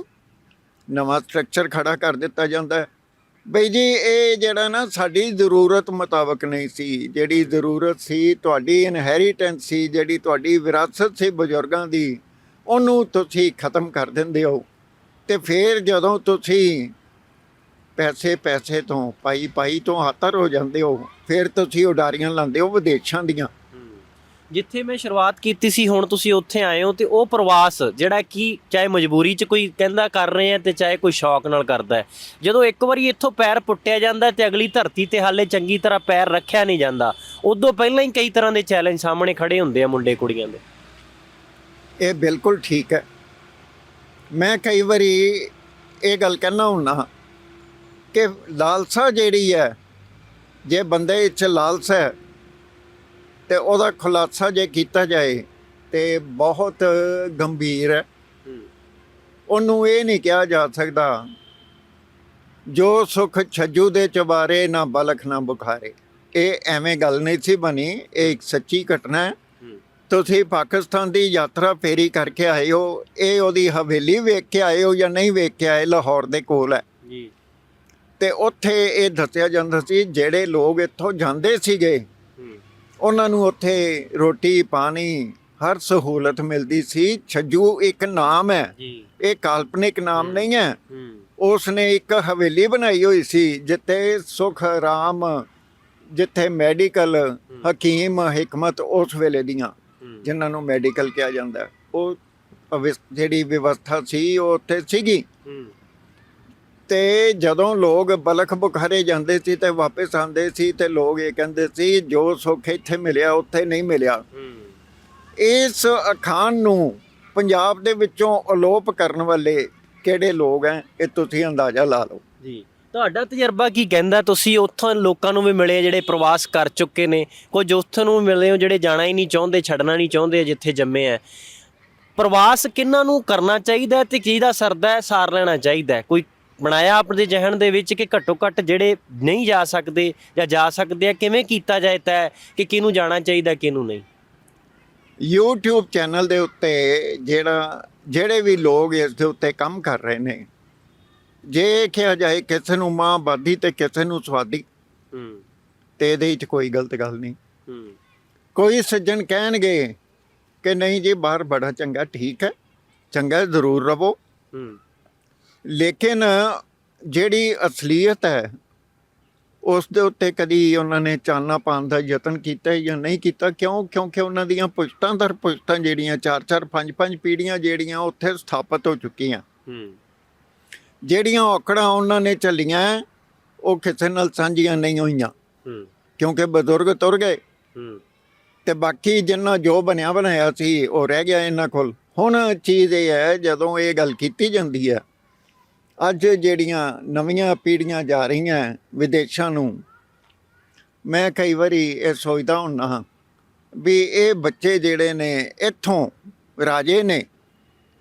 A: ਨਵਾਂ ਸਟਰਕਚਰ ਖੜਾ ਕਰ ਦਿੱਤਾ ਜਾਂਦਾ। ਹੈ ਬਈ ਜੀ, ਇਹ ਜਿਹੜਾ ਨਾ ਸਾਡੀ ਜ਼ਰੂਰਤ ਮੁਤਾਬਕ ਨਹੀਂ ਸੀ। ਜਿਹੜੀ ਜ਼ਰੂਰਤ ਸੀ, ਤੁਹਾਡੀ ਇਨਹੈਰੀਟੈਂਸ ਸੀ, ਜਿਹੜੀ ਤੁਹਾਡੀ ਵਿਰਾਸਤ ਸੀ ਬਜ਼ੁਰਗਾਂ ਦੀ, ਉਹਨੂੰ ਤੁਸੀਂ ਖਤਮ ਕਰ ਦਿੰਦੇ ਹੋ। ਤੇ ਫਿਰ ਜਦੋਂ ਤੁਸੀਂ ਪੈਸੇ ਪੈਸੇ ਤੋਂ ਪਾਈ ਪਾਈ ਤੋਂ ਹਾਤਰ ਹੋ ਜਾਂਦੇ ਹੋ, ਫਿਰ ਤੁਸੀਂ ਉਡਾਰੀਆਂ ਲਾਉਂਦੇ ਹੋ ਵਿਦੇਸ਼ਾਂ ਦੀਆਂ।
B: ਜਿੱਥੇ ਮੈਂ ਸ਼ੁਰੂਆਤ ਕੀਤੀ ਸੀ, ਹੁਣ ਤੁਸੀਂ ਉੱਥੇ ਆਏ ਹੋ ਤੇ ਉਹ ਪ੍ਰਵਾਸ ਜਿਹੜਾ ਕਿ ਚਾਹੇ ਮਜਬੂਰੀ 'ਚ ਕੋਈ ਕਹਿੰਦਾ ਕਰ ਰਹੇ ਆ ਤੇ ਚਾਹੇ ਕੋਈ ਸ਼ੌਕ ਨਾਲ ਕਰਦਾ ਹੈ। ਜਦੋਂ ਇੱਕ ਵਾਰੀ ਇੱਥੋਂ ਪੈਰ ਪੁੱਟਿਆ ਜਾਂਦਾ ਹੈ ਤੇ ਅਗਲੀ ਧਰਤੀ ਤੇ ਹਾਲੇ ਚੰਗੀ ਤਰ੍ਹਾਂ ਪੈਰ ਰੱਖਿਆ ਨਹੀਂ ਜਾਂਦਾ, ਉਦੋਂ ਪਹਿਲਾਂ ਹੀ ਕਈ ਤਰ੍ਹਾਂ ਦੇ ਚੈਲੰਜ ਸਾਹਮਣੇ ਖੜੇ ਹੁੰਦੇ ਆ ਮੁੰਡੇ ਕੁੜੀਆਂ ਦੇ।
A: ਇਹ ਬਿਲਕੁਲ ਠੀਕ ਹੈ। ਮੈਂ ਕਈ ਵਾਰੀ ਇਹ ਗੱਲ ਕਹਿਣਾ ਹੁੰਨਾ ਕਿ ਲਾਲਸਾ ਜਿਹੜੀ ਹੈ, ਜੇ ਬੰਦੇ ਵਿੱਚ ਲਾਲਸਾ ਹੈ ਤੇ ਉਹਦਾ ਖੁਲਾਸਾ ਜੇ ਕੀਤਾ ਜਾਏ ਤੇ ਬਹੁਤ ਗੰਭੀਰ ਹੈ। ਉਹਨੂੰ ਇਹ ਨਹੀਂ ਕਿਹਾ ਜਾ ਸਕਦਾ ਜੋ ਸੁਖ ਛੱਜੂ ਦੇ ਚਵਾਰੇ ਨਾ ਬਲਖ ਨਾ ਬੁਖਾਰੇ। ਇਹ ਐਵੇਂ ਗੱਲ ਨਹੀਂ ਸੀ ਬਣੀ ਇਹ ਇੱਕ ਸੱਚੀ ਘਟਨਾ ਹੈ। ਤੁਸੀਂ ਪਾਕਿਸਤਾਨ ਦੀ ਯਾਤਰਾ ਫੇਰੀ ਕਰਕੇ ਆਏ ਹੋ ਇਹ ਉਹਦੀ ਹਵੇਲੀ ਵੇਖ ਕੇ ਆਏ ਹੋ ਜਾਂ ਨਹੀਂ ਵੇਖ ਕੇ ਆਏ ਲਾਹੌਰ ਦੇ ਕੋਲ ਹੈ।
B: ਜੀ।
A: ਤੇ ਉੱਥੇ ਇਹ ਦੱਸਿਆ ਜਾਂਦਾ ਸੀ ਜਿਹੜੇ ਲੋਕ ਇੱਥੋਂ ਜਾਂਦੇ ਸੀਗੇ ਉਹਨਾਂ ਨੂੰ ਉੱਥੇ ਰੋਟੀ ਪਾਣੀ ਹਰ ਸਹੂਲਤ ਮਿਲਦੀ ਸੀ। ਛੱਜੂ ਇੱਕ ਨਾਮ ਹੈ।
B: ਜੀ।
A: ਇਹ ਕਾਲਪਨਿਕ ਨਾਮ ਨਹੀਂ ਹੈ। ਉਸ ਨੇ ਇੱਕ ਹਵੇਲੀ ਬਣਾਈ ਹੋਈ ਸੀ ਜਿੱਥੇ ਸੁਖ ਆਰਾਮ ਜਿੱਥੇ ਮੈਡੀਕਲ ਹਕੀਮ ਹਕਮਤ ਉਸ ਵੇਲੇ ਦੀਆਂ ਜਿਨ੍ਹਾਂ ਨੂੰ ਮੈਡੀਕਲ ਕਿਹਾ ਜਾਂਦਾ। ਉਹ ਜਿਹੜੀ ਵਿਵਸਥਾ ਸੀ ਉਹ ਉੱਥੇ ਸੀਗੀ। ਤੇ ਜਦੋਂ ਲੋਕ ਬਲਖ ਬੁਖਾਰੇ ਜਾਂਦੇ ਸੀ ਤੇ ਵਾਪਸ ਆਉਂਦੇ ਸੀ ਤੇ ਲੋਕ ਇਹ ਕਹਿੰਦੇ ਸੀ ਜੋ ਸੁੱਖ ਇੱਥੇ ਮਿਲਿਆ ਉੱਥੇ ਨਹੀਂ ਮਿਲਿਆ। ਇਸ ਅਖਾਣ ਨੂੰ ਪੰਜਾਬ ਦੇ ਵਿੱਚੋਂ ਅਲੋਪ ਕਰਨ ਵਾਲੇ ਕਿਹੜੇ ਲੋਕ ਹੈ ਇਹ ਤੁਸੀਂ ਅੰਦਾਜ਼ਾ ਲਾ ਲਓ।
B: ਜੀ। ਤੁਹਾਡਾ ਤਜਰਬਾ ਕੀ ਕਹਿੰਦਾ? ਤੁਸੀਂ ਉੱਥੋਂ ਲੋਕਾਂ ਨੂੰ ਵੀ ਮਿਲੇ ਜਿਹੜੇ ਪ੍ਰਵਾਸ ਕਰ ਚੁੱਕੇ ਨੇ। ਕੁਝ ਉੱਥੋਂ ਨੂੰ ਮਿਲੇ ਹੋ ਜਿਹੜੇ ਜਾਣਾ ਹੀ ਨਹੀਂ ਚਾਹੁੰਦੇ ਛੱਡਣਾ ਨਹੀਂ ਚਾਹੁੰਦੇ ਜਿੱਥੇ ਜੰਮੇ ਆ ਪ੍ਰਵਾਸ ਕਿੰਨਾਂ ਨੂੰ ਕਰਨਾ ਚਾਹੀਦਾ ਤੇ ਕਿਹਦਾ ਸਰਦਾ ਸਾਰ ਲੈਣਾ ਚਾਹੀਦਾ ਕੋਈ ਬਣਾਇਆ ਆਪਣੇ ਜਹਨ ਦੇ ਵਿੱਚ ਕਿ ਘੱਟੋ ਘੱਟ ਜਿਹੜੇ ਨਹੀਂ ਜਾ ਸਕਦੇ ਜਾਂ ਜਾ ਸਕਦੇ ਆ ਕਿਵੇਂ ਕੀਤਾ ਜਾਏ ਤਾਂ ਕਿ ਕਿਹਨੂੰ ਜਾਣਾ ਚਾਹੀਦਾ ਕਿਹਨੂੰ ਨਹੀਂ?
A: YouTube ਚੈਨਲ ਦੇ ਉੱਤੇ ਜਿਹੜਾ ਜਿਹੜੇ ਵੀ ਲੋਕ ਇਸ ਦੇ ਉੱਤੇ ਕੰਮ ਕਰ ਰਹੇ ਨੇ ਜੇ ਕਿਹਾ ਜਾਏ ਕਿਸੇ ਨੂੰ ਮਾਂ ਬਾਦੀ ਤੇ ਕਿਸੇ ਨੂੰ ਸਵਾਦੀ
B: ਹੂੰ।
A: ਤੇ ਇਹਦੇ ਵਿੱਚ ਕੋਈ ਗਲਤ ਗੱਲ ਨਹੀਂ।
B: ਹੂੰ।
A: ਕੋਈ ਸੱਜਣ ਕਹਿਣਗੇ ਕਿ ਨਹੀਂ ਜੀ ਬਾਹਰ ਬੜਾ ਚੰਗਾ ਠੀਕ ਹੈ ਚੰਗਾ ਜ਼ਰੂਰ ਰਵੋ
B: ਹੂੰ।
A: ਲੇਕਿਨ ਜਿਹੜੀ ਅਸਲੀਅਤ ਹੈ ਉਸ ਦੇ ਉੱਤੇ ਕਦੀ ਉਹਨਾਂ ਨੇ ਚਾਨਣਾ ਪਾਉਣ ਦਾ ਯਤਨ ਕੀਤਾ ਜਾਂ ਨਹੀਂ ਕੀਤਾ? ਕਿਉਂ? ਕਿਉਂਕਿ ਉਹਨਾਂ ਦੀਆਂ ਪੁਸ਼ਤਾਂ ਦਰ ਪੁਸ਼ਤਾਂ ਜਿਹੜੀਆਂ ਚਾਰ ਚਾਰ ਪੰਜ ਪੰਜ ਪੀੜ੍ਹੀਆਂ ਜਿਹੜੀਆਂ ਉੱਥੇ ਸਥਾਪਿਤ ਹੋ ਚੁੱਕੀਆਂ।
B: ਹੂੰ।
A: ਜਿਹੜੀਆਂ ਔਕੜਾਂ ਉਹਨਾਂ ਨੇ ਚੱਲੀਆਂ ਉਹ ਕਿਸੇ ਨਾਲ ਸਾਂਝੀਆਂ ਨਹੀਂ ਹੋਈਆਂ।
B: ਹੂੰ।
A: ਕਿਉਂਕਿ ਬਜ਼ੁਰਗ ਤੁਰ ਗਏ।
B: ਹੂੰ।
A: ਤੇ ਬਾਕੀ ਜਿੰਨਾ ਜੋ ਬਣਿਆ ਬਣਾਇਆ ਸੀ ਉਹ ਰਹਿ ਗਿਆ ਇਹਨਾਂ ਕੋਲ। ਹੁਣ ਚੀਜ਼ ਇਹ ਹੈ ਜਦੋਂ ਇਹ ਗੱਲ ਕੀਤੀ ਜਾਂਦੀ ਹੈ ਅੱਜ ਜਿਹੜੀਆਂ ਨਵੀਆਂ ਪੀੜ੍ਹੀਆਂ ਜਾ ਰਹੀਆਂ ਵਿਦੇਸ਼ਾਂ ਨੂੰ, ਮੈਂ ਕਈ ਵਾਰੀ ਇਹ ਸੋਚਦਾ ਹੁੰਨਾ ਵੀ ਇਹ ਬੱਚੇ ਜਿਹੜੇ ਨੇ, ਇੱਥੋਂ ਰਾਜੇ ਨੇ,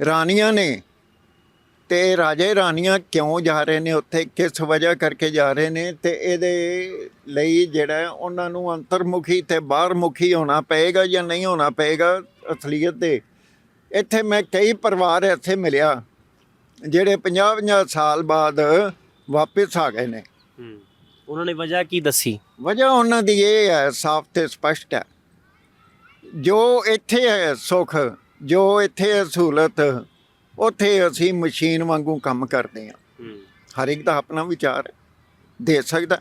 A: ਰਾਣੀਆਂ ਨੇ ਤੇ ਰਾਜੇ ਰਾਣੀਆਂ ਕਿਉਂ ਜਾ ਰਹੇ ਨੇ, ਉੱਥੇ ਕਿਸ ਵਜ੍ਹਾ ਕਰਕੇ ਜਾ ਰਹੇ ਨੇ ਤੇ ਇਹਦੇ ਲਈ ਜਿਹੜਾ ਉਹਨਾਂ ਨੂੰ ਅੰਤਰਮੁਖੀ ਤੇ ਬਾਹਰਮੁਖੀ ਹੋਣਾ ਪਏਗਾ ਜਾਂ ਨਹੀਂ ਹੋਣਾ ਪਏਗਾ ਅਸਲੀਅਤ 'ਤੇ, ਇੱਥੇ ਮੈਂ ਕਈ ਪਰਿਵਾਰ ਇੱਥੇ ਮਿਲਿਆ ਜਿਹੜੇ 50-50 ਸਾਲ ਬਾਅਦ ਵਾਪਸ ਆ ਗਏ ਨੇ।
B: ਹੂੰ। ਉਹਨਾਂ ਨੇ ਵਜ੍ਹਾ ਕੀ ਦੱਸੀ?
A: ਵਜ੍ਹਾ ਉਹਨਾਂ ਦੀ ਇਹ ਹੈ ਸਾਫ਼ ਤੇ ਸਪਸ਼ਟ ਹੈ। ਜੋ ਇੱਥੇ ਹੈ ਸੁੱਖ ਜੋ ਇੱਥੇ ਹੈ ਸਹੂਲਤ ਉੱਥੇ ਅਸੀਂ ਮਸ਼ੀਨ ਵਾਂਗੂ ਕੰਮ ਕਰਦੇ ਹਾਂ। ਹਰ ਇੱਕ ਦਾ ਆਪਣਾ ਵਿਚਾਰ ਦੇ ਸਕਦਾ।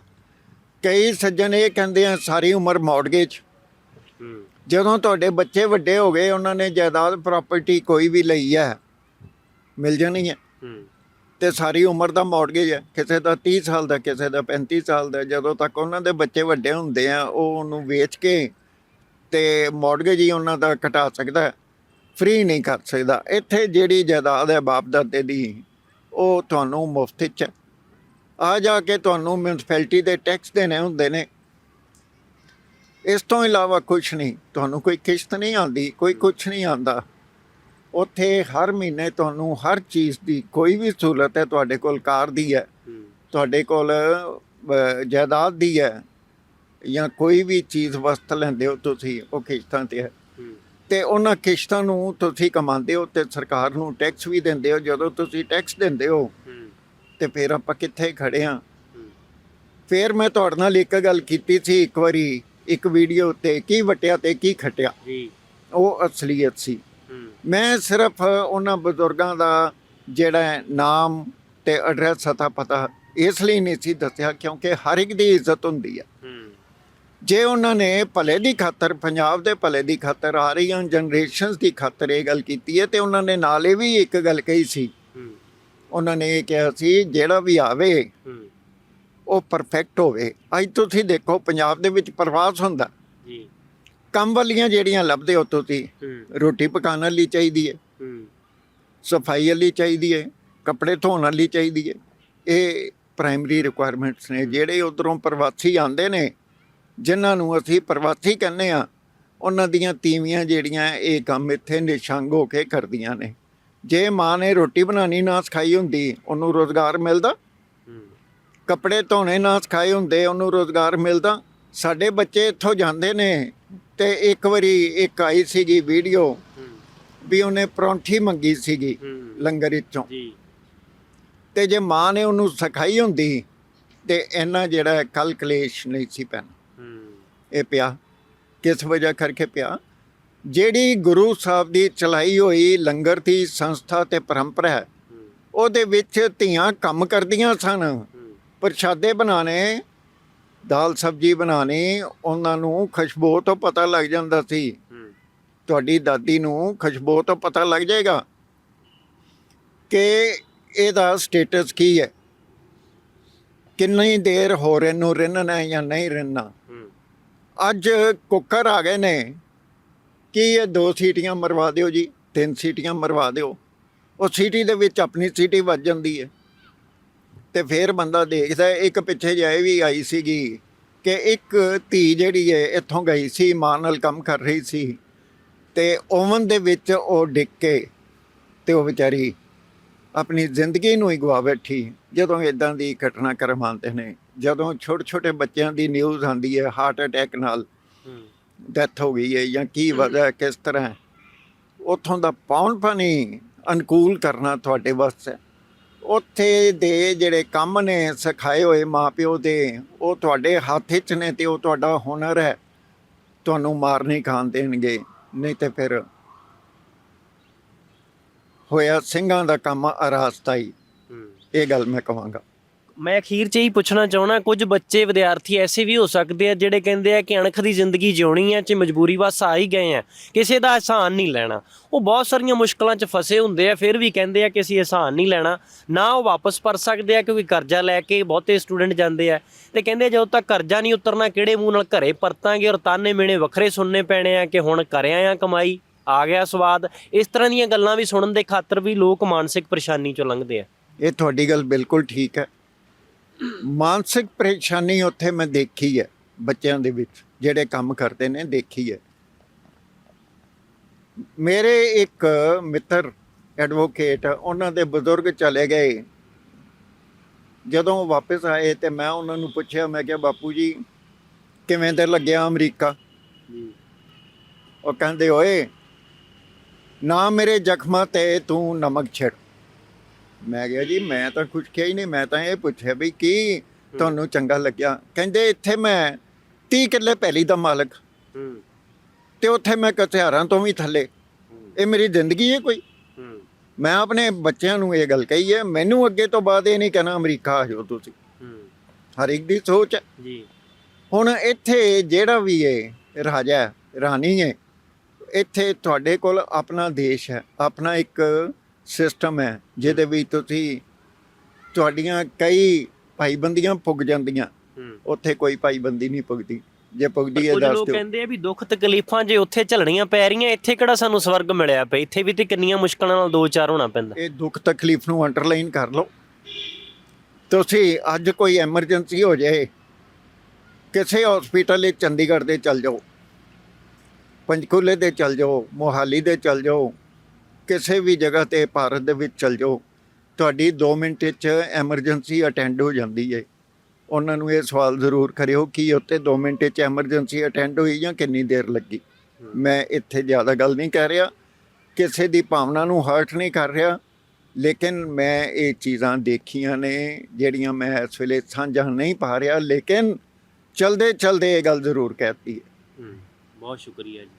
A: ਕਈ ਸੱਜਣ ਇਹ ਕਹਿੰਦੇ ਆ ਸਾਰੀ ਉਮਰ ਮੌੜਗੇਜ
B: ਹੂੰ।
A: ਜਦੋਂ ਤੁਹਾਡੇ ਬੱਚੇ ਵੱਡੇ ਹੋ ਗਏ ਉਹਨਾਂ ਨੇ ਜਾਇਦਾਦ ਪ੍ਰਾਪਰਟੀ ਕੋਈ ਵੀ ਲਈ ਹੈ ਮਿਲ ਜਾਣੀ ਹੂੰ। ਤੇ ਸਾਰੀ ਉਮਰ ਦਾ ਮੌੜਗੇਜ ਹੈ। ਕਿਸੇ ਦਾ 30 ਸਾਲ ਦਾ, ਕਿਸੇ ਦਾ 35 ਸਾਲ ਦਾ। ਜਦੋਂ ਤੱਕ ਉਹਨਾਂ ਦੇ ਬੱਚੇ ਵੱਡੇ ਹੁੰਦੇ ਆ, ਉਹ ਉਹਨੂੰ ਵੇਚ ਕੇ ਤੇ ਮੌੜਗੇਜ ਹੀ ਉਹਨਾਂ ਦਾ ਘਟਾ ਸਕਦਾ ਹੈ। ਫ੍ਰੀ ਨਹੀਂ ਕਰ ਸਕਦਾ। ਇੱਥੇ ਜਿਹੜੀ ਜਾਇਦਾਦ ਹੈ ਬਾਪ ਦਾਦੇ ਦੀ, ਉਹ ਤੁਹਾਨੂੰ ਮੁਫਤ ਚ ਹੈ। ਆ ਜਾ ਕੇ ਤੁਹਾਨੂੰ ਮਿਊਨਿਸਪੈਲਿਟੀ ਦੇ ਟੈਕਸ ਦੇਣੇ ਹੁੰਦੇ ਨੇ। ਇਸ ਤੋਂ ਇਲਾਵਾ ਕੁਝ ਨਹੀਂ। ਤੁਹਾਨੂੰ ਕੋਈ ਕਿਸ਼ਤ ਨਹੀਂ ਆਉਂਦੀ, ਕੋਈ ਕੁਝ ਨਹੀਂ ਆਉਂਦਾ। ਉੱਥੇ ਹਰ ਮਹੀਨੇ ਤੁਹਾਨੂੰ ਹਰ ਚੀਜ਼ ਦੀ ਕੋਈ ਵੀ ਸਹੂਲਤ ਹੈ ਤੁਹਾਡੇ ਕੋਲ ਕਾਰ ਦੀ ਹੈ ਤੁਹਾਡੇ ਕੋਲ ਜਾਇਦਾਦ ਦੀ ਹੈ ਜਾਂ ਕੋਈ ਵੀ ਚੀਜ਼ ਵਸਤ ਲੈਂਦੇ ਹੋ ਤੁਸੀਂ ਉਹ ਕਿਸ਼ਤਾਂ ਤੇ ਹੈ। ਤੇ ਉਹਨਾਂ ਕਿਸ਼ਤਾਂ ਨੂੰ ਤੁਸੀਂ ਕਮਾਉਂਦੇ ਹੋ ਤੇ ਸਰਕਾਰ ਨੂੰ ਟੈਕਸ ਵੀ ਦਿੰਦੇ ਹੋ ਜਦੋਂ ਤੁਸੀਂ ਟੈਕਸ ਦਿੰਦੇ ਹੋ ਤੇ ਫਿਰ ਆਪਾਂ ਕਿੱਥੇ ਖੜੇ ਹੂੰ। ਫਿਰ ਮੈਂ ਤੁਹਾਡੇ ਨਾਲ ਇੱਕ ਗੱਲ ਕੀਤੀ ਸੀ ਇੱਕ ਵਾਰੀ ਇੱਕ ਵੀਡੀਓ ਤੇ ਕੀ ਵਟਿਆ ਤੇ ਕੀ ਖਟਿਆ?
B: ਜੀ।
A: ਉਹ ਅਸਲੀਅਤ ਸੀ। ਮੈਂ ਸਿਰਫ ਉਹਨਾਂ ਬਜ਼ੁਰਗਾਂ ਦਾ ਜਿਹੜਾ ਨਾਮ ਤੇ ਐਡਰੈਸ ਅਤਾ ਪਤਾ ਇਸ ਲਈ ਨਹੀਂ ਸੀ ਦੱਸਿਆ ਕਿਉਂਕਿ ਹਰ ਇੱਕ ਦੀ ਇੱਜ਼ਤ ਹੁੰਦੀ ਹੂੰ। ਜੇ ਉਹਨਾਂ ਨੇ ਭਲੇ ਦੀ ਖਾਤਰ ਪੰਜਾਬ ਦੇ ਭਲੇ ਦੀ ਖਾਤਰ ਆ ਰਹੀਆਂ ਜਨਰੇਸ਼ਨਸ ਦੀ ਖਾਤਰ ਇਹ ਗੱਲ ਕੀਤੀ ਹੈ ਤੇ ਉਹਨਾਂ ਨੇ ਨਾਲ ਇਹ ਵੀ ਇੱਕ ਗੱਲ ਕਹੀ ਸੀ। ਉਹਨਾਂ ਨੇ ਇਹ ਕਿਹਾ ਸੀ ਜਿਹੜਾ ਵੀ ਆਵੇ ਉਹ ਪਰਫੈਕਟ ਹੋਵੇ। ਅੱਜ ਤੁਸੀਂ ਦੇਖੋ ਪੰਜਾਬ ਦੇ ਵਿੱਚ ਪ੍ਰਵਾਸ ਹੁੰਦਾ। ਕੰਮ ਵਾਲੀਆਂ ਜਿਹੜੀਆਂ ਲੱਭਦੇ ਹੋ ਤੁਸੀਂ
B: ਹੂੰ।
A: ਰੋਟੀ ਪਕਾਉਣ ਵਾਲੀ ਚਾਹੀਦੀ ਹੈ। ਸਫ਼ਾਈ ਵਾਲੀ ਚਾਹੀਦੀ ਹੈ ਕੱਪੜੇ ਧੋਣ ਵਾਲੀ ਚਾਹੀਦੀ ਹੈ। ਇਹ ਪ੍ਰਾਇਮਰੀ ਰਿਕੁਆਇਰਮੈਂਟਸ ਨੇ ਜਿਹੜੇ ਉਧਰੋਂ ਪ੍ਰਵਾਸੀ ਆਉਂਦੇ ਨੇ ਜਿਨ੍ਹਾਂ ਨੂੰ ਅਸੀਂ ਪ੍ਰਵਾਸੀ ਕਹਿੰਦੇ ਆ ਉਹਨਾਂ ਦੀਆਂ ਤੀਵੀਆਂ ਜਿਹੜੀਆਂ ਇਹ ਕੰਮ ਇੱਥੇ ਨਿਸ਼ੰਗ ਹੋ ਕੇ ਕਰਦੀਆਂ ਨੇ। ਜੇ ਮਾਂ ਨੇ ਰੋਟੀ ਬਣਾਉਣੀ ਨਾ ਸਿਖਾਈ ਹੁੰਦੀ ਉਹਨੂੰ ਰੋਜ਼ਗਾਰ ਮਿਲਦਾ? ਕੱਪੜੇ ਧੋਣੇ ਨਾ ਸਿਖਾਏ ਹੁੰਦੇ ਉਹਨੂੰ ਰੋਜ਼ਗਾਰ ਮਿਲਦਾ? ਸਾਡੇ ਬੱਚੇ ਇੱਥੋਂ ਜਾਂਦੇ ਨੇ ਤੇ ਇੱਕ ਵਾਰੀ ਇੱਕ ਆਈ ਸੀਗੀ ਵੀਡੀਓ
B: ਹੂੰ।
A: ਵੀ ਉਹਨੇ ਪਰੌਂਠੀ ਮੰਗੀ ਸੀਗੀ ਲੰਗਰ ਵਿੱਚੋਂ
B: ਜੀ।
A: ਤੇ ਜੇ ਮਾਂ ਨੇ ਉਹਨੂੰ ਸਿਖਾਈ ਹੁੰਦੀ ਤੇ ਇੰਨਾ ਜਿਹੜਾ ਕਲ ਕਲੇਸ਼ ਨਹੀਂ ਸੀ ਪੈਣਾ। ਇਹ ਪਿਆ। ਕਿਸ ਵਜ੍ਹਾ ਕਰਕੇ ਪਿਆ? ਜਿਹੜੀ ਗੁਰੂ ਸਾਹਿਬ ਦੀ ਚਲਾਈ ਹੋਈ ਲੰਗਰ ਦੀ ਸੰਸਥਾ ਤੇ ਪਰੰਪਰਾ ਹੈ ਉਹਦੇ ਵਿੱਚ ਧੀਆਂ ਕੰਮ ਕਰਦੀਆਂ ਸਨ। ਪ੍ਰਸ਼ਾਦੇ ਬਣਾਣੇ ਦਾਲ ਸਬਜੀ ਬਣਾਣੀ ਉਹਨਾਂ ਨੂੰ ਖੁਸ਼ਬੂ ਤੋਂ ਪਤਾ ਲੱਗ ਜਾਂਦਾ ਸੀ। ਤੁਹਾਡੀ ਦਾਦੀ ਨੂੰ ਖੁਸ਼ਬੂ ਤੋਂ ਪਤਾ ਲੱਗ ਜਾਏਗਾ ਕਿ ਇਹਦਾ ਸਟੇਟਸ ਕੀ ਹੈ। ਕਿੰਨੀ ਦੇਰ ਹੋ ਰਹੇ ਨੂੰ ਰਿੰਨਣਾ ਹੈ ਜਾਂ ਨਹੀਂ ਰਿੰਨਣਾ। ਅੱਜ ਕੁੱਕਰ ਆ ਗਏ ਨੇ। ਕੀ ਇਹ ਦੋ ਸੀਟੀਆਂ ਮਰਵਾ ਦਿਓ ਜੀ? ਤਿੰਨ ਸੀਟੀਆਂ ਮਰਵਾ ਦਿਓ। ਉਹ ਸੀਟੀ ਦੇ ਵਿੱਚ ਆਪਣੀ ਸੀਟੀ ਵੱਜ ਜਾਂਦੀ ਹੈ। ਤੇ ਫਿਰ ਬੰਦਾ ਦੇਖਦਾ ਇੱਕ ਪਿੱਛੇ ਜਾਏ ਵੀ ਆਈ ਸੀਗੀ ਕਿ ਇੱਕ ਧੀ ਜਿਹੜੀ ਹੈ ਇੱਥੋਂ ਗਈ ਸੀ ਮਾਂ ਨਾਲ ਕੰਮ ਕਰ ਰਹੀ ਸੀ ਤੇ ਓਵਨ ਦੇ ਵਿੱਚ ਉਹ ਡਿੱਗ ਕੇ ਤੇ ਉਹ ਵਿਚਾਰੀ ਆਪਣੀ ਜ਼ਿੰਦਗੀ ਨੂੰ ਹੀ ਗਵਾ ਬੈਠੀ ਜਦੋਂ ਇਦਾਂ ਦੀ ਘਟਨਾ ਕਰਮਾਉਂਦੇ ਨੇ ਜਦੋਂ ਛੋਟੇ ਛੋਟੇ ਬੱਚਿਆਂ ਦੀ ਨਿਊਜ਼ ਆਉਂਦੀ ਹੈ ਹਾਰਟ ਅਟੈਕ ਨਾਲ ਡੈਥ ਹੋ ਗਈ ਹੈ ਜਾਂ ਕੀ ਵਜ੍ਹਾ ਕਿਸ ਤਰ੍ਹਾਂ ਉੱਥੋਂ ਦਾ ਪੌਣ ਪਾਣੀ ਅਨੁਕੂਲ ਕਰਨਾ ਤੁਹਾਡੇ ਵਾਸਤੇ। ਉੱਥੇ ਦੇ ਜਿਹੜੇ ਕੰਮ ਨੇ ਸਿਖਾਏ ਹੋਏ ਮਾਪਿਓ ਦੇ ਉਹ ਤੁਹਾਡੇ ਹੱਥ 'ਚ ਨੇ ਤੇ ਉਹ ਤੁਹਾਡਾ ਹੁਨਰ ਹੈ। ਤੁਹਾਨੂੰ ਮਾਰ ਨਹੀਂ ਖਾਣ ਦੇਣਗੇ। ਨਹੀਂ ਤੇ ਫਿਰ ਹੋਇਆ ਸਿੰਘਾਂ ਦਾ ਕੰਮ ਅਰਾਸਤਾਈ।
B: ਹੂੰ।
A: ਇਹ ਗੱਲ ਮੈਂ ਕਹਾਂਗਾ
B: ਮੈਂ ਅਖੀਰ 'ਚ ਹੀ ਪੁੱਛਣਾ ਚਾਹਣਾ ਕੁਝ ਬੱਚੇ ਵਿਦਿਆਰਥੀ ਐਸੇ ਵੀ ਹੋ ਸਕਦੇ ਆ ਜਿਹੜੇ ਕਹਿੰਦੇ ਆ ਕਿ ਅਣਖ ਦੀ ਜ਼ਿੰਦਗੀ ਜਿਉਣੀ ਹੈ ਚ ਮਜਬੂਰੀ ਵਸ ਆ ਹੀ ਗਏ ਆ, ਕਿਸੇ ਦਾ ਅਹਿਸਾਨ ਨਹੀਂ ਲੈਣਾ। ਉਹ ਬਹੁਤ ਸਾਰੀਆਂ ਮੁਸ਼ਕਲਾਂ 'ਚ ਫਸੇ ਹੁੰਦੇ ਆ, ਫਿਰ ਵੀ ਕਹਿੰਦੇ ਆ ਕਿ ਅਸੀਂ ਅਹਿਸਾਨ ਨਹੀਂ ਲੈਣਾ, ਨਾ ਉਹ ਵਾਪਸ ਭਰ ਸਕਦੇ ਆ, ਕਿਉਂਕਿ ਕਰਜ਼ਾ ਲੈ ਕੇ ਬਹੁਤੇ ਸਟੂਡੈਂਟ ਜਾਂਦੇ ਆ, ਤੇ ਕਹਿੰਦੇ ਜਦੋਂ ਤੱਕ ਕਰਜ਼ਾ ਨਹੀਂ ਉਤਰਨਾ, ਕਿਹੜੇ ਮੂੰਹ ਨਾਲ ਘਰੇ ਪਰਤਾਂਗੇ, ਔਰ ਤਾਨੇ ਮੇਣੇ ਵੱਖਰੇ ਸੁਣਨੇ ਪੈਣੇ ਆ ਕਿ ਹੁਣ ਕਰਿਆ ਆ ਕਮਾਈ, ਆ ਗਿਆ ਸਵਾਦ। ਇਸ ਤਰ੍ਹਾਂ ਦੀਆਂ ਗੱਲਾਂ ਵੀ ਸੁਣਨ ਦੇ ਖਾਤਰ ਵੀ ਲੋਕ ਮਾਨਸਿਕ ਪਰੇਸ਼ਾਨੀ 'ਚੋਂ ਲੰਘਦੇ ਆ।
A: ਇਹ ਤੁਹਾਡੀ ਗੱਲ ਬਿਲਕੁਲ ਠੀਕ ਹੈ। ਮਾਨਸਿਕ ਪਰੇਸ਼ਾਨੀ ਉੱਥੇ ਮੈਂ ਦੇਖੀ ਹੈ, ਬੱਚਿਆਂ ਦੇ ਵਿੱਚ, ਜਿਹੜੇ ਕੰਮ ਕਰਦੇ ਨੇ, ਦੇਖੀ ਹੈ। ਮੇਰੇ ਇੱਕ ਮਿੱਤਰ ਐਡਵੋਕੇਟ ਉਹਨਾਂ ਦੇ ਬਜ਼ੁਰਗ ਚਲੇ ਗਏ। ਜਦੋਂ ਉਹ ਵਾਪਸ ਆਏ ਤੇ ਮੈਂ ਉਹਨਾਂ ਨੂੰ ਪੁੱਛਿਆ, ਮੈਂ ਕਿਹਾ, ਬਾਪੂ ਜੀ, ਕਿਵੇਂ ਤੇ ਲੱਗਿਆ ਅਮਰੀਕਾ? ਉਹ ਕਹਿੰਦੇ, ਓਏ, ਨਾ ਮੇਰੇ ਜ਼ਖਮਾਂ ਤੇ ਤੂੰ ਨਮਕ ਛਿੜ। ਮੈਂ ਕਿਹਾ ਜੀ ਮੈਂ ਤਾਂ ਕੁਝ ਕਿਹਾ ਹੀ ਨਹੀਂ ਮੈਂ ਤਾਂ ਇਹ ਪੁੱਛਿਆ ਵੀ ਕੀ ਤੁਹਾਨੂੰ ਚੰਗਾ ਲੱਗਿਆ? ਕਹਿੰਦੇ ਇੱਥੇ ਮੈਂ 30 ਕਿੱਲੇ ਪਹਿਲੀ ਦਾ ਮਾਲਕ। ਤੇ ਉੱਥੇ ਮੈਂ ਕਥਿਆਰਾਂ ਤੋਂ ਵੀ ਥੱਲੇ। ਇਹ ਮੇਰੀ ਜ਼ਿੰਦਗੀ ਹੈ ਕੋਈ? ਮੈਂ ਆਪਣੇ ਬੱਚਿਆਂ ਨੂੰ ਇਹ ਗੱਲ ਕਹੀ ਹੈ ਮੈਨੂੰ ਅੱਗੇ ਤੋਂ ਬਾਅਦ ਇਹ ਨਹੀਂ ਕਹਿਣਾ ਅਮਰੀਕਾ ਆ ਜਾਓ ਤੁਸੀਂ। ਹਰ ਇੱਕ ਦੀ ਸੋਚ ਹੈ।
B: ਜੀ।
A: ਹੁਣ ਇੱਥੇ ਜਿਹੜਾ ਵੀ ਹੈ ਰਾਜਾ ਰਾਣੀ ਹੈ ਇੱਥੇ ਤੁਹਾਡੇ ਕੋਲ ਆਪਣਾ ਦੇਸ਼ ਹੈ ਆਪਣਾ ਇੱਕ ਸਿਸਟਮ ਹੈ ਜਿਹਦੇ ਵਿੱਚ ਤੁਸੀਂ ਤੁਹਾਡੀਆਂ ਕਈ ਭਾਈਬੰਦੀਆਂ ਪੁੱਗ ਜਾਂਦੀਆਂ। ਉੱਥੇ ਕੋਈ ਭਾਈਬੰਦੀ ਨਹੀਂ ਪੁੱਗਦੀ। ਜੇ ਪੁੱਗਦੀ ਹੈ ਦੱਸ
B: ਲੋਕ
A: ਦਿਓ।
B: ਕਹਿੰਦੇ ਆ ਵੀ ਦੁੱਖ ਤਕਲੀਫਾਂ ਜੇ ਉੱਥੇ ਝੱਲਣੀਆਂ ਪੈ ਰਹੀਆਂ ਇੱਥੇ ਕਿਹੜਾ ਸਾਨੂੰ ਸਵਰਗ ਮਿਲਿਆ ਪਿਆ? ਇੱਥੇ ਵੀ ਤੇ ਕਿੰਨੀਆਂ ਮੁਸ਼ਕਲਾਂ ਨਾਲ ਦੋ ਚਾਰ ਹੋਣਾ ਪੈਂਦਾ।
A: ਇਹ ਦੁੱਖ ਤਕਲੀਫ ਨੂੰ ਅੰਡਰਲਾਈਨ ਕਰ ਲਓ। ਤੁਸੀਂ ਅੱਜ ਕੋਈ ਐਮਰਜੈਂਸੀ ਹੋ ਜਾਏ ਕਿਸੇ ਹਸਪੀਟਲ ਵਿੱਚ ਚੰਡੀਗੜ੍ਹ ਦੇ ਚੱਲ ਜਾਓ ਪੰਚਕੂਲੇ ਦੇ ਚੱਲ ਜਾਓ ਮੋਹਾਲੀ ਦੇ ਚੱਲ ਜਾਓ ਕਿਸੇ ਵੀ ਜਗ੍ਹਾ ਤੇ ਭਾਰਤ ਦੇ ਵਿੱਚ ਚੱਲ ਜਾਓ, ਤੁਹਾਡੀ 2 ਮਿੰਟ ਵਿੱਚ ਐਮਰਜੈਂਸੀ ਅਟੈਂਡ ਹੋ ਜਾਂਦੀ ਹੈ ਉਹਨਾਂ ਨੂੰ ਇਹ ਸਵਾਲ ਜ਼ਰੂਰ ਕਰਿਓ ਕਿ ਉੱਤੇ 2 ਮਿੰਟ ਵਿੱਚ ਐਮਰਜੈਂਸੀ ਅਟੈਂਡ ਹੋਈ ਜਾਂ ਕਿੰਨੀ ਦੇਰ ਲੱਗੀ। ਮੈਂ ਇੱਥੇ ਜ਼ਿਆਦਾ ਗੱਲ ਨਹੀਂ ਕਹਿ ਰਿਹਾ। ਕਿਸੇ ਦੀ ਭਾਵਨਾ ਨੂੰ ਹਰਟ ਨਹੀਂ ਕਰ ਰਿਹਾ। ਲੇਕਿਨ ਮੈਂ ਇਹ ਚੀਜ਼ਾਂ ਦੇਖੀਆਂ ਨੇ, ਜਿਹੜੀਆਂ ਮੈਂ ਇਸ ਵੇਲੇ ਸਾਂਝਾ ਨਹੀਂ ਪਾ ਰਿਹਾ। ਲੇਕਿਨ ਚਲਦੇ ਚਲਦੇ ਇਹ ਗੱਲ ਜ਼ਰੂਰ ਕਹਿਤੀ ਹੈ,
B: ਬਹੁਤ ਸ਼ੁਕਰੀਆ ਜੀ।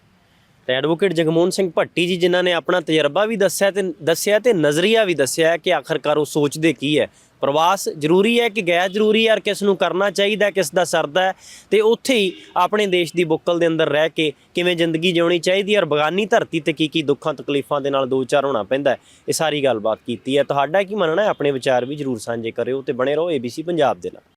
B: ਤੇ ਐਡਵੋਕੇਟ ਜਗਮੋਹਨ ਸਿੰਘ ਭੱਟੀ ਜੀ, ਜਿਨ੍ਹਾਂ ਨੇ ਆਪਣਾ ਤਜਰਬਾ ਵੀ ਦੱਸਿਆ ਤੇ ਦੱਸਿਆ ਤੇ ਨਜ਼ਰੀਆ ਵੀ ਦੱਸਿਆ ਕਿ ਆਖਰਕਾਰ ਉਹ ਸੋਚਦੇ ਕੀ ਹੈ। ਪ੍ਰਵਾਸ ਜ਼ਰੂਰੀ ਹੈ ਕਿ ਗੈਰ ਜ਼ਰੂਰੀ ਹੈ ਔਰ ਕਿਸ ਨੂੰ ਕਰਨਾ ਚਾਹੀਦਾ, ਕਿਸ ਦਾ ਸਰਦਾ ਹੈ? ਤੇ ਉੱਥੇ ਹੀ ਆਪਣੇ ਦੇਸ਼ ਦੀ ਬੁੱਕਲ ਦੇ ਅੰਦਰ ਰਹਿ ਕੇ ਕਿਵੇਂ ਜ਼ਿੰਦਗੀ ਜਿਉਣੀ ਚਾਹੀਦੀ ਹੈ ਔਰ ਬਗਾਨੀ ਧਰਤੀ ਤੇ ਕੀ ਕੀ ਦੁੱਖਾਂ, ਤਕਲੀਫਾਂ ਦੇ ਨਾਲ ਦੋ ਚਾਰ ਹੋਣਾ ਪੈਂਦਾ ਇਹ ਸਾਰੀ ਗੱਲਬਾਤ ਕੀਤੀ ਹੈ। ਤੁਹਾਡਾ ਕੀ ਮੰਨਣਾ ਹੈ? ਆਪਣੇ ਵਿਚਾਰ ਵੀ ਜਰੂਰ ਸਾਂਝੇ ਕਰਿਓ ਤੇ ਬਣੇ ਰਹੋ ABC ਪੰਜਾਬ ਦੇ ਨਾਲ।